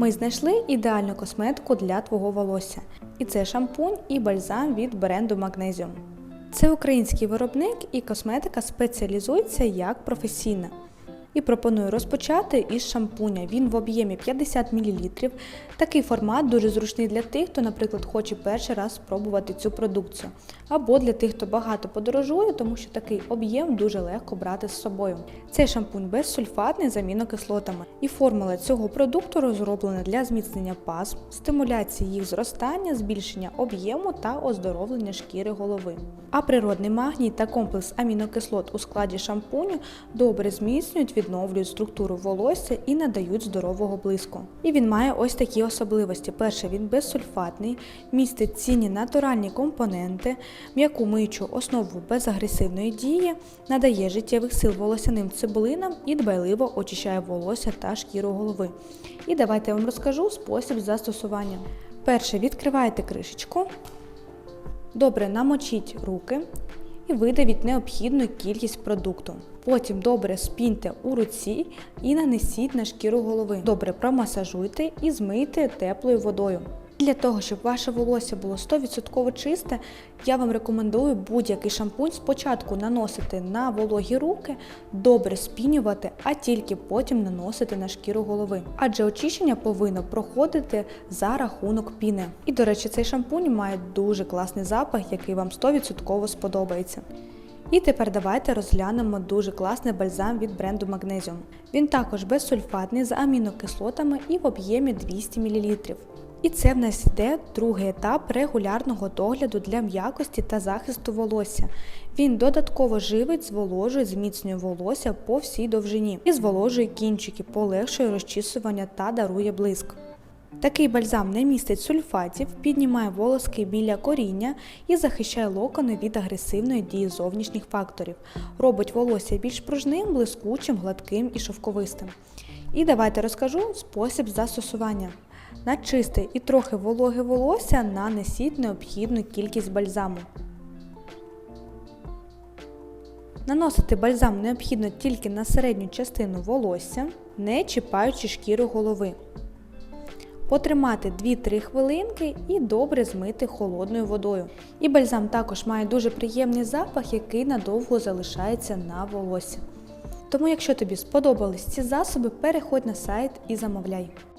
Ми знайшли ідеальну косметику для твого волосся. І це шампунь і бальзам від бренду Magnesium. Це український виробник і косметика спеціалізується як професійна. І пропоную розпочати із шампуня. Він в об'ємі 50 мл. Такий формат дуже зручний для тих, хто, наприклад, хоче перший раз спробувати цю продукцію. Або для тих, хто багато подорожує, тому що такий об'єм дуже легко брати з собою. Цей шампунь безсульфатний з амінокислотами. І формула цього продукту розроблена для зміцнення пазм, стимуляції їх зростання, збільшення об'єму та оздоровлення шкіри голови. А природний магній та комплекс амінокислот у складі шампуню добре зміцнюють, відновлюють структуру волосся і надають здорового блиску. І він має ось такі особливості. Перше, він безсульфатний, містить цінні натуральні компоненти, м'яку миючу основу без агресивної дії, надає життєвих сил волосяним цибулинам і дбайливо очищає волосся та шкіру голови. І давайте я вам розкажу спосіб застосування. Перше, відкриваєте кришечку, добре намочіть руки і видавіть необхідну кількість продукту. Потім добре спіньте у руці і нанесіть на шкіру голови. Добре промасажуйте і змийте теплою водою. Для того, щоб ваше волосся було 100% чисте, я вам рекомендую будь-який шампунь спочатку наносити на вологі руки, добре спінювати, а тільки потім наносити на шкіру голови. Адже очищення повинно проходити за рахунок піни. І, до речі, цей шампунь має дуже класний запах, який вам 100% сподобається. І тепер давайте розглянемо дуже класний бальзам від бренду Magnesium. Він також безсульфатний з амінокислотами і в об'ємі 200 мл. І це в нас йде другий етап регулярного догляду для м'якості та захисту волосся. Він додатково живить, зволожує, зміцнює волосся по всій довжині і зволожує кінчики, полегшує розчісування та дарує блиск. Такий бальзам не містить сульфатів, піднімає волоски біля коріння і захищає локони від агресивної дії зовнішніх факторів, робить волосся більш пружним, блискучим, гладким і шовковистим. І давайте розкажу спосіб застосування. На чисте і трохи вологе волосся нанесіть необхідну кількість бальзаму. Наносити бальзам необхідно тільки на середню частину волосся, не чіпаючи шкіру голови. Потримати 2-3 хвилинки і добре змити холодною водою. І бальзам також має дуже приємний запах, який надовго залишається на волосі. Тому, якщо тобі сподобались ці засоби, переходь на сайт і замовляй.